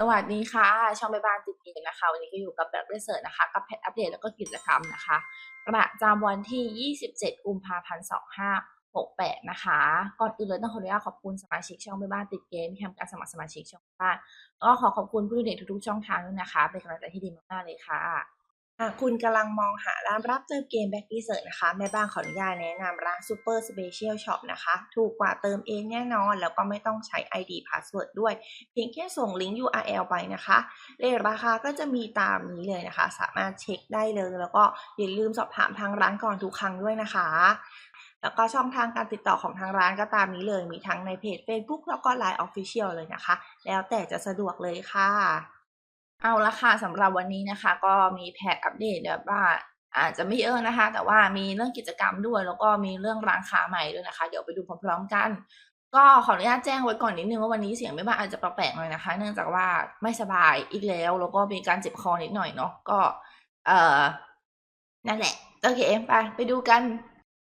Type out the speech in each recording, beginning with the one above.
สวัสดีค่ะ ช่องไปบ้านติดเกมนะคะ วันนี้ก็อยู่กับแบบเรเสิร์ชนะคะ กับแพทอัปเดตแล้วก็กิจกรรมนะคะประจำวันที่ 27 กุมภาพันธ์ 2568 นะคะ ก่อนอื่นเลยต้องขออนุญาตขอบคุณสมาชิกช่องไปบ้านติดเกมที่ทำการสมัครสมาชิกช่องบ้านก็ขอขอบคุณผู้ดูเด็กทุกๆช่องทางด้วยนะคะ เป็นกำลังใจที่ดีมากๆเลยค่ะ หากคุณกำลังมองหาร้านรับเติมเกมแบ็ก r ีเซิร์นะคะ แม่บ้านขออนุญาตแนะนำร้าน Super Special Shop นะคะ ถูกกว่าเติมเองแน่นอน แล้วก็ไม่ต้องใช้ ID Password ด้วย เพียงแค่ส่งลิงก์ URL ไปนะคะเลทราคาก็จะมีตามนี้เลยนะคะ สามารถเช็คได้เลย แล้วก็อย่าลืมสอบถามทางร้านก่อนทุกครั้งด้วยนะคะ แล้วก็ช่องทางการติดต่อของทางร้านก็ตามนี้เลย มีทั้งในเพจ Facebook แล้วก็ Line Official เลยนะคะ แล้วแต่จะสะดวกเลยค่ะ เอาละค่ะสำหรับวันนี้นะคะ ก็มีแพทอัปเดตแบบว่าอาจจะไม่เยอะนะคะ แต่ว่ามีเรื่องกิจกรรมด้วย แล้วก็มีเรื่องร้านค้าใหม่ด้วยนะคะ เดี๋ยวไปดูพร้อมๆกัน ก็ขออนุญาตแจ้งไว้ก่อนนิดนึงว่าวันนี้เสียงไม่บ้านอาจจะแปลกๆหน่อยนะคะ เนื่องจากว่าไม่สบายอีกแล้ว แล้วก็มีการเจ็บคอนิดหน่อยเนาะก็ เอ่อนั่นแหละโอเคไปไปดูกัน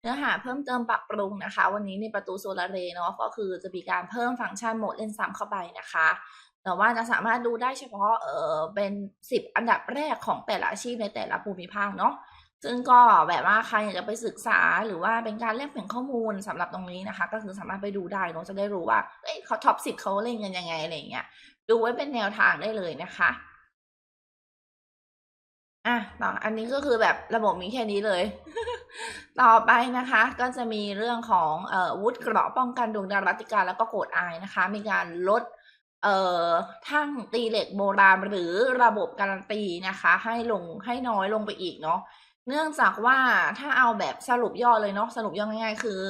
เนื้อหาเพิ่มเติมปรับปรุงนะคะ วันนี้ในประตูโซลาเรเนาะก็คือจะมีการเพิ่มฟังก์ชันโหมดเล่นซ้ำเข้าไปนะคะ แต่ว่าจะสามารถดูได้เฉพาะเออเป็นสิบอันดับแรกของแต่ละอาชีพในแต่ละภูมิภาคเนาะซึ่งก็แบบว่าใครอยากจะไปศึกษาหรือว่าเป็นการแลกเปลี่ยนข้อมูลสำหรับตรงนี้นะคะ ก็คือสามารถไปดูได้เนาะจะได้รู้ว่าเอ้ยเขาท็อปสิบเขาเล่นกันยังไงอะไรเงี้ยดูไว้เป็นแนวทางได้เลยนะคะอะต่ออันนี้ก็คือแบบระบบมีแค่นี้เลย ต่อไปนะคะ ก็จะมีเรื่องของเอ่อวุฒิเกราะป้องกันดวงดาวรัตติการแล้วก็โกดอายนะคะ มีการลด เอ่อทั้งตีเหล็กโบราณหรือระบบการันตีนะคะ ให้ลงให้น้อยลงไปอีกเนาะเนื่องจากว่าถ้าเอาแบบสรุปย่อเลยเนาะสรุปย่อง่ายๆ คือ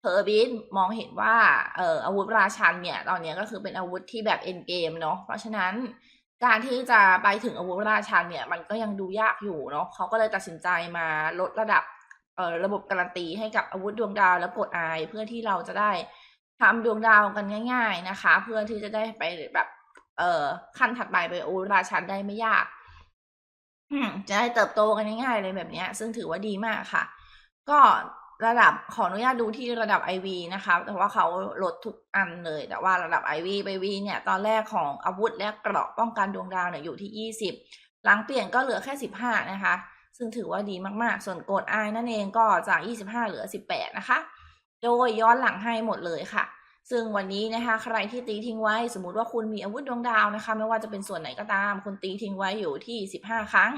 เพอร์บินมองเห็นว่าเอ่ออาวุธราชันเนี่ย ตอนนี้ก็คือเป็นอาวุธที่แบบเอ็นเกมเนาะเพราะฉะนั้นการที่จะไปถึงอาวุธราชันเนี่ย มันก็ยังดูยากอยู่เนาะเขาก็เลยตัดสินใจมาลดระดับเอ่อระบบการันตีให้กับอาวุธดวงดาวและกดอายเพื่อที่เราจะได้ ทำดวงดาวกันง่าย ๆนะคะ เพื่อที่จะได้ไปแบบ เอ่อขั้นถัดไปไปโอราชันได้ไม่ยากจะได้เติบโตกันง่ายๆเลยแบบนี้ซึ่งถือว่าดีมากค่ะ ก็ระดับขออนุญาตดูที่ระดับ IV นะคะแต่ว่าเขาลดทุกอันเลย แต่ว่าระดับ IV ไป V เนี่ย ตอนแรกของอาวุธและเกราะป้องกันดวงดาวเนี่ยอยู่ที่ 20 หลังเปลี่ยนก็เหลือแค่ 15 นะคะ ซึ่งถือว่าดีมากๆ ส่วนโกดไอนั่นเองก็จาก 25 เหลือ 18 นะคะ โดยย้อนหลังให้หมดเลยค่ะ ซึ่งวันนี้นะคะใครที่ตีทิ้งไว้สมมติว่าคุณมีอาวุธดวงดาวนะคะ ไม่ว่าจะเป็นส่วนไหนก็ตาม คุณตีทิ้งไว้อยู่ที่ 15 ครั้ง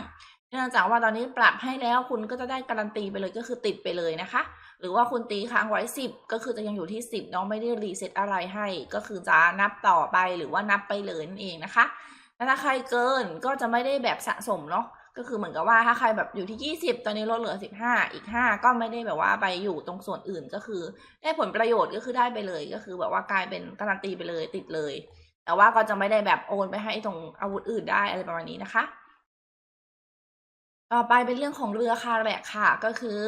เนื่องจากว่าตอนนี้ปรับให้แล้วคุณก็จะได้การันตีไปเลยก็คือติดไปเลยนะคะ หรือว่าคุณตีค้างไว้ 10 ก็คือจะยังอยู่ที่ 10เนาะไม่ได้รีเซ็ตอะไรให้ ก็คือจะนับต่อไปหรือว่านับไปเลยนั่นเองนะคะถ้าใครเกินก็จะไม่ได้แบบสะสมเนาะ ก็คือเหมือนกับว่าถ้าใครแบบอยู่ที่ 20 ตอนนี้ลดเหลือ 15 อีก 5 ก็ไม่ได้แบบว่าไปอยู่ตรงส่วนอื่นก็คือ ได้ผลประโยชน์ก็คือได้ไปเลย ก็คือแบบว่ากลายเป็นการันตีไปเลยติดเลย แต่ว่าก็จะไม่ได้แบบโอนไปให้ตรงอาวุธอื่นได้อะไรประมาณนี้นะคะ ต่อไปเป็นเรื่องของเรือคาแรกค่ะ ก็คือ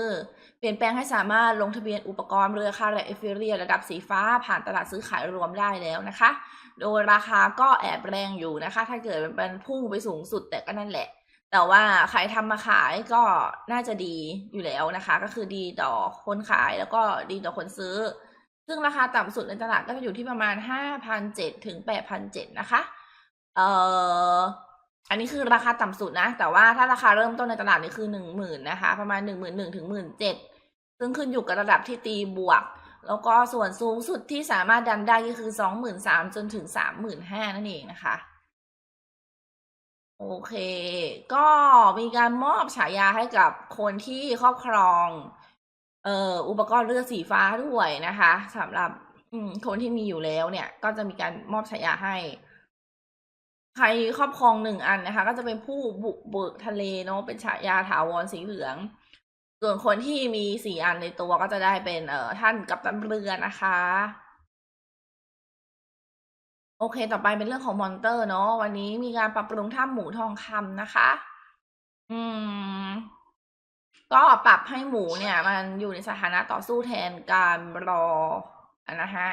เปลี่ยนแปลงให้สามารถลงทะเบียนอุปกรณ์เรือคาแรกเอฟเฟเรียระดับสีฟ้าผ่านตลาดซื้อขายรวมได้แล้วนะคะ โดยราคาก็แอบแรงอยู่นะคะ ถ้าเกิดมันเป็นพุ่งไปสูงสุดแต่ก็นั่นแหละ แต่ว่าใครทำมาขายก็น่าจะดีอยู่แล้วนะคะ ก็คือดีต่อคนขายแล้วก็ดีต่อคนซื้อ ซึ่งราคาต่ำสุดในตลาดก็จะอยู่ที่ประมาณห้าพันเจ็ดถึงแปดพันเจ็ดนะคะ เอ่ออันนี้คือราคาต่ำสุดนะ แต่ว่าถ้าราคาเริ่มต้นในตลาดนี่คือหนึ่งหมื่นนะคะ ประมาณหนึ่งหมื่นหนึ่งถึงหมื่นเจ็ดซึ่งขึ้นอยู่กับระดับที่ตีบวก แล้วก็ส่วนสูงสุดที่สามารถดันได้ก็คือสองหมื่นสามจนถึงสามหมื่นห้านั่นเองนะคะ โอเค ก็มีการมอบฉายาให้กับคนที่ครอบครอง เอ่ออุปกรณ์เรือสีฟ้าด้วยนะคะสำหรับคนที่มีอยู่แล้วเนี่ย ก็จะมีการมอบฉายาให้ ใครครอบครองหนึ่งอันนะคะ ก็จะเป็นผู้บุกเบิกทะเลเนาะเป็นฉายาถาวรสีเหลือง ส่วนคนที่มีสี่อันในตัวก็จะได้เป็นเอ่อท่านกัปตันเรือนะคะ โอเค ต่อไปเป็นเรื่องของมอนเตอร์เนาะวันนี้มีการปรับปรุงถ้ำหมูทองคำนะคะ อืม ก็ปรับให้หมูเนี่ย มันอยู่ในสถานะต่อสู้แทนการรออะนะฮะ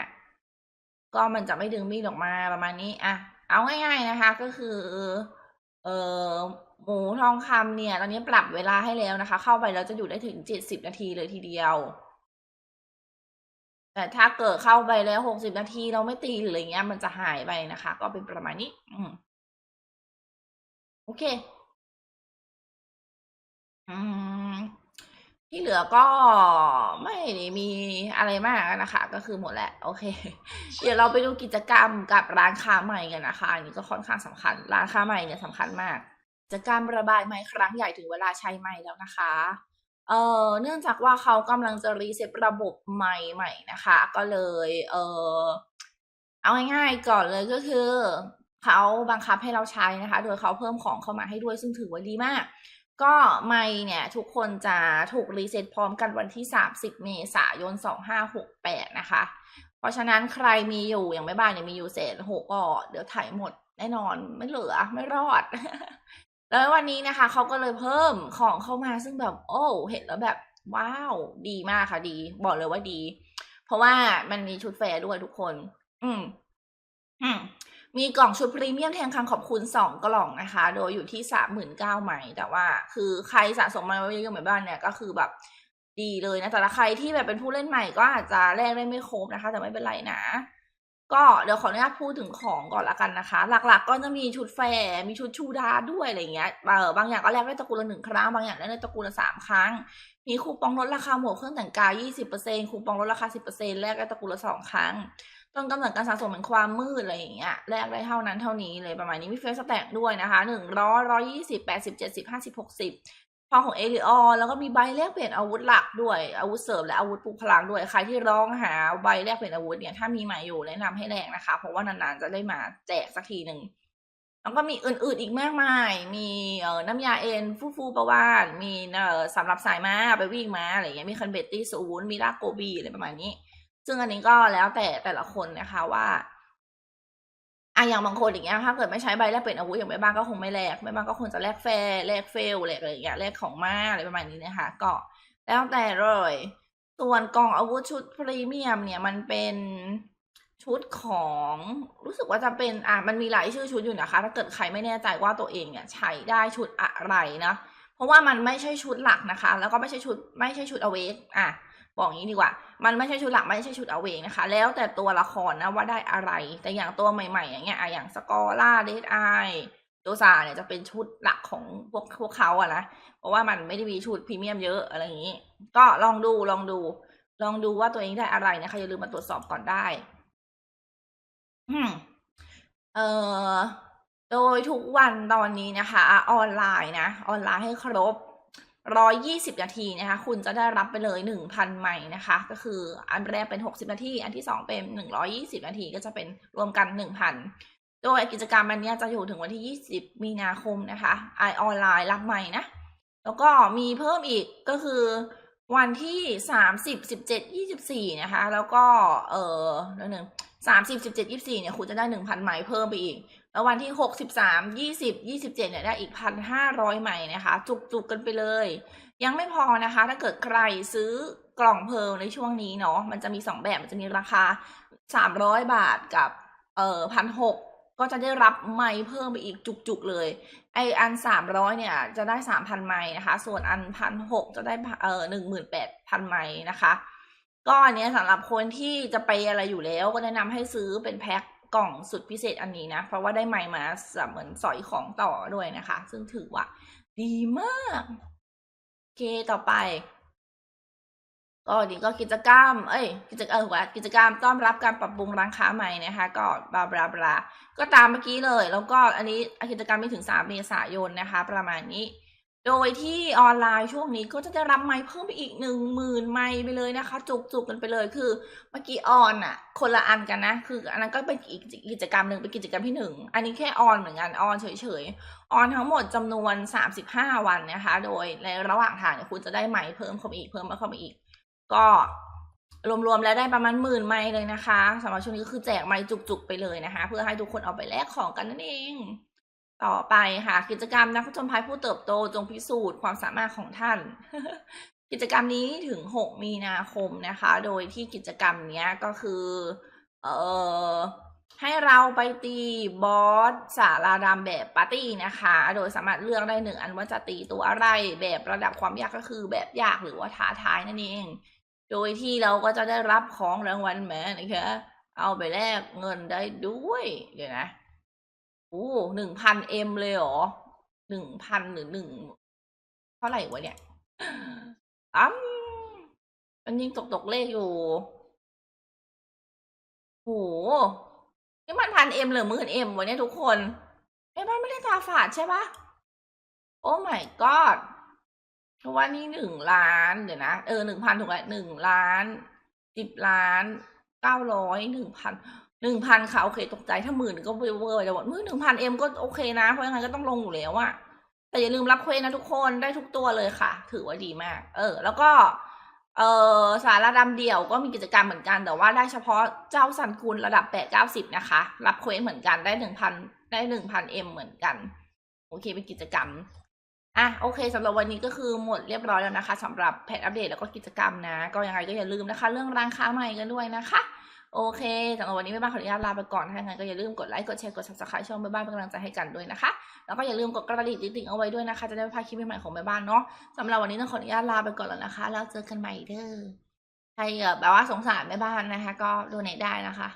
ก็มันจะไม่ดึงมีดออกมาประมาณนี้อะเอาง่าย ๆนะคะ ก็คือ เอ่อหมูทองคำเนี่ย ตอนนี้ปรับเวลาให้แล้วนะคะ เข้าไปแล้วจะอยู่ได้ถึงเจ็ดสิบนาทีเลยทีเดียว แต่ถ้าเกิดเข้าไปแล้วหกสิบนาทีเราไม่ตีหรืออะไรเงี้ย มันจะหายไปนะคะ ก็เป็นประมาณนี้ อืมโอเค อืมที่เหลือก็ไม่มีอะไรมากนะคะ ก็คือหมดแหละ โอเค เดี๋ยวเราไปดูกิจกรรมกับร้านค้าใหม่กันนะคะ อันนี้ก็ค่อนข้างสำคัญ ร้านค้าใหม่เนี่ยสำคัญมากกิจกรรมระบายไม้ครั้งใหญ่ถึงเวลาใช้ไม้แล้วนะคะ เออเนื่องจากว่าเขากำลังจะรีเซ็ตระบบไม้ใหม่นะคะ ก็เลยเออเอาง่ายๆก่อนเลยก็คือเขาบังคับให้เราใช้นะคะ โดยเขาเพิ่มของเข้ามาให้ด้วยซึ่งถือว่าดีมาก ก็ไมค์เนี่ยทุกคนจะถูกรีเซ็ตพร้อมกันวันที่ 30 เมษายน 2568 นะคะ เพราะฉะนั้นใครมีอยู่อย่างไม่บ้านเนี่ยมีอยู่เศษหกก็เดี๋ยวถ่ายหมดแน่นอนไม่เหลือไม่รอด แล้ววันนี้นะคะเขาก็เลยเพิ่มของเข้ามาซึ่งแบบ โอ้เห็นแล้วแบบ ว้าว ดีมากค่ะดี บอกเลยว่าดี เพราะว่ามันมีชุดแฟร์ด้วยทุกคน อืม อืมมีกล่องชุดพรีเมียมแทนคำขอบคุณสองกล่องนะคะ โดยอยู่ที่สามหมื่นเก้าไหม่ แต่ว่า คือใครสะสมมาไว้เยอะๆเหมือนบ้านเนี่ยก็คือแบบดีเลยนะ แต่ละใครที่แบบเป็นผู้เล่นใหม่ก็อาจจะแลกได้ไม่ครบนะคะ แต่ไม่เป็นไรนะ ก็เดี๋ยวขออนุญาตพูดถึงของก่อนละกันนะคะ หลักๆ ก็จะมีชุดแฟร์มีชุดชูดาด้วยอะไรเงี้ยเออบางอย่างก็แลกได้ตระกูลละหนึ่งครั้งบางอย่างแลกได้ตระกูลละสามครั้ง มีคูปองลดราคาหมวกเครื่องแต่งกาย20%คูปองลดราคา10%แลกได้ตระกูลละสองครั้งต้นกำเนิดการสะสมเป็นความมืดอะไรอย่างเงี้ยแลกได้เท่านั้นเท่านี้เลยประมาณนี้มีเฟสแต็กด้วยนะคะหนึ่งร้อยร้อยี่สิบแปดสิบเจ็ดสิบห้าสิบหกสิบ พอของเอริออแล้วก็มีใบแลกเปลี่ยนอาวุธหลักด้วย อาวุธเสริมและอาวุธปลุกพลังด้วย ใครที่ร้องหาใบแลกเปลี่ยนอาวุธเนี่ยถ้ามีหม่อยู่แนะนำให้แลกนะคะ เพราะว่านานๆจะได้มาแจกสักทีหนึ่งแล้วก็มีอื่นๆอีกมากมาย มีเอ่อน้ำยาเอ็นฟูฟูประวาน มีเอ่อสำหรับสายม้าไปวิ่งม้าอะไรอย่างเงี้ย มีคันเบตตี้ซูนมีลากโกบีอะไรประมาณนี้ ซึ่งอันนี้ก็แล้วแต่แต่ละคนนะคะว่า อะอย่างบางคนอย่างเงี้ยถ้าเกิดไม่ใช้ใบแลกเปลี่ยนอาวุธอย่างแม่บ้านก็คงไม่แลกแม่บ้านก็คงจะแลกแฟร์แลกเฟลแลกอะไรอย่างเงี้ยแลกของมาอะไรประมาณนี้นะคะ ก็แล้วแต่เลย ส่วนกองอาวุธชุดพรีเมียมเนี่ยมันเป็นชุดของรู้สึกว่าจะเป็นอะมันมีหลายชื่อชุดอยู่นะคะ ถ้าเกิดใครไม่แน่ใจว่าตัวเองเนี่ยใช้ได้ชุดอะไรนะ เพราะว่ามันไม่ใช่ชุดหลักนะคะ แล้วก็ไม่ใช่ชุดไม่ใช่ชุดอเวกอะ บอกอย่างนี้ดีกว่า มันไม่ใช่ชุดหลักไม่ใช่ชุดอเวกนะคะ แล้วแต่ตัวละครนะว่าได้อะไร แต่อย่างตัวใหม่ๆ อย่างเงี้ยอะอย่างสกอร่าเดดไอโดซาเนี่ยจะเป็นชุดหลักของพวกพวกเขาอะนะ เพราะว่ามันไม่ได้มีชุดพรีเมียมเยอะอะไรอย่างนี้ ก็ลองดูลองดู ลองดูว่าตัวเองได้อะไรนะคะอย่าลืมมาตรวจสอบก่อนได้อืมเอ่อโดยทุกวันตอนนี้นะคะ ออนไลน์นะ ออนไลน์ให้ครบ 120 นาทีนะคะ คุณจะได้รับไปเลย 1,000 ใหม่นะคะ ก็คืออันแรกเป็น 60 นาที อันที่ 2 เป็น 120 นาที ก็จะเป็นรวมกัน 1,000 โดยกิจกรรมอันนี้จะอยู่ถึงวันที่ 20 มีนาคมนะคะไอออนไลน์รับใหม่นะ แล้วก็มีเพิ่มอีกก็คือวันที่สามสิบสิบเจ็ดยี่สิบสี่นะคะ แล้วก็ เออแล้วหนึ่งสามสิบสิบเจ็ดยี่สี่เนี่ย คุณจะได้หนึ่งพันไหมเพิ่มไปอีก แล้ววันที่หกสิบสามยี่สิบยี่สิบเจ็ดเนี่ยได้อีกพันห้าร้อยไหม่นะคะ จุกๆกันไปเลย ยังไม่พอนะคะ ถ้าเกิดใครซื้อกล่องเพลิงในช่วงนี้เนาะมันจะมีสองแบบมันจะมีราคาสามร้อยบาทกับเอ่อพันหกก็จะได้รับไม้เพิ่มไปอีกจุกๆเลย ไออันสามร้อยเนี่ยจะได้สามพันไม้นะคะ ส่วนอันพันหกจะได้เอ่อหนึ่งหมื่นแปดพันไม้นะคะ ก็อันเนี้ยสำหรับคนที่จะไปอะไรอยู่แล้วก็แนะนำให้ซื้อเป็นแพ็ค กล่องสุดพิเศษอันนี้นะ เพราะว่าได้ไม้มาเหมือนสอยของต่อด้วยนะคะ ซึ่งถือว่า ดีมากโอเคต่อไป ก็นี่ก็กิจกรรม เอ้ย กิจกรรมว่ากิจกรรมต้อนรับการปรับปรุงร้านค้าใหม่นะคะ ก็บลาบลาบลาก็ตามเมื่อกี้เลย แล้วก็อันนี้กิจกรรมมีถึง 3 เมษายนนะคะ ประมาณนี้ โดยที่ออนไลน์ช่วงนี้ก็จะได้รับไมค์เพิ่มไปอีกหนึ่งหมื่นไมค์ไปเลยนะคะ จุกๆกันไปเลยคือเมื่อกี้ออนอะคนละอันกันนะ คืออันนั้นก็เป็นอีกกิจกรรมหนึ่งเป็นกิจกรรมที่หนึ่งอันนี้แค่ออนเหมือนกันออนเฉยๆออนทั้งหมดจำนวน35วันนะคะ โดยในระหว่างทางเนี่ยคุณจะได้ไมค์เพิ่มเข้ามาอีกเพิ่มเข้ามาอีก ก็รวมๆแล้วได้ประมาณหมื่นไมล์เลยนะคะสำหรับช่วงนี้ก็คือแจกไมล์จุกๆไปเลยนะคะ เพื่อให้ทุกคนเอาไปแลกของกันนั่นเอง ต่อไปค่ะ กิจกรรมนักผจญภัยผู้เติบโตจงพิสูจน์ความสามารถของท่าน กิจกรรมนี้ถึง 6 มีนาคมนะคะ โดยที่กิจกรรมนี้ก็คือ เอ่อให้เราไปตีบอสสาราดำแบบปาร์ตี้นะคะ โดยสามารถเลือกได้หนึ่งอันว่าจะตีตัวอะไรแบบระดับความยากก็คือแบบยากหรือว่าท้าทายนั่นเอง โดยที่เราก็จะได้รับของรางวัลแม้นะคะ เอาไปแลกเงินได้ด้วย เดี๋ยวนะ โอ้หนึ่งพันเอ็มเลยเหรอหนึ่งพันหรือหนึ่งเท่าไหร่วะเนี่ยอ้ำมันยิงตกตกเลขอยู่โหนี่มันพันเอ็มหรือหมื่นเอ็มวะเนี่ยทุกคนไอ้บ้านไม่ได้ตาฝาดใช่ปะโอ้ my god เพราะว่านี่หนึ่งล้านเดี๋ยวนะ เออหนึ่งพันถูกแล้วหนึ่งล้านสิบล้านเก้าร้อยหนึ่งพัน หนึ่งพันค่ะโอเคตกใจถ้าหมื่นก็เวอร์จะบอกมือหนึ่งพันเอ็มก็โอเคนะ เพราะยังไงก็ต้องลงอยู่แล้วอะแต่อย่าลืมรับเควสนะทุกคนได้ทุกตัวเลยค่ะ ถือว่าดีมาก เออ แล้วก็ เออสาระดำเดี่ยวก็มีกิจกรรมเหมือนกัน แต่ว่าได้เฉพาะเจ้าสันกุลระดับแปดเก้าสิบนะคะ รับเควสเหมือนกันได้หนึ่งพันได้หนึ่งพันเอ็มเหมือนกัน โอเคเป็นกิจกรรมอะโอเคสำหรับวันนี้ก็คือหมดเรียบร้อยแล้วนะคะสำหรับแพทอัปเดตแล้วก็กิจกรรมนะ ก็ยังไงก็อย่าลืมนะคะ เรื่องร้านค้าใหม่กันด้วยนะคะ โอเคสำหรับวันนี้แม่บ้านขออนุญาตลาไปก่อน ถ้าอย่างนั้นก็อย่าลืมกดไลค์ กดแชร์ กด subscribe ช่องแม่บ้านเป็นกำลังใจให้กันด้วยนะคะ แล้วก็อย่าลืมกดกระดิ่งติ๊งเอาไว้ด้วยนะคะ จะได้ไม่พลาดคลิปใหม่ๆของแม่บ้านเนาะสำหรับวันนี้ต้องขออนุญาตลาไปก่อนแล้วนะคะ แล้วเจอกันใหม่เด้อ ใครแบบว่าสงสารแม่บ้านนะคะ ก็ดูไหนได้นะคะ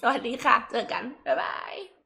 สวัสดีค่ะ เจอกัน บ๊ายบาย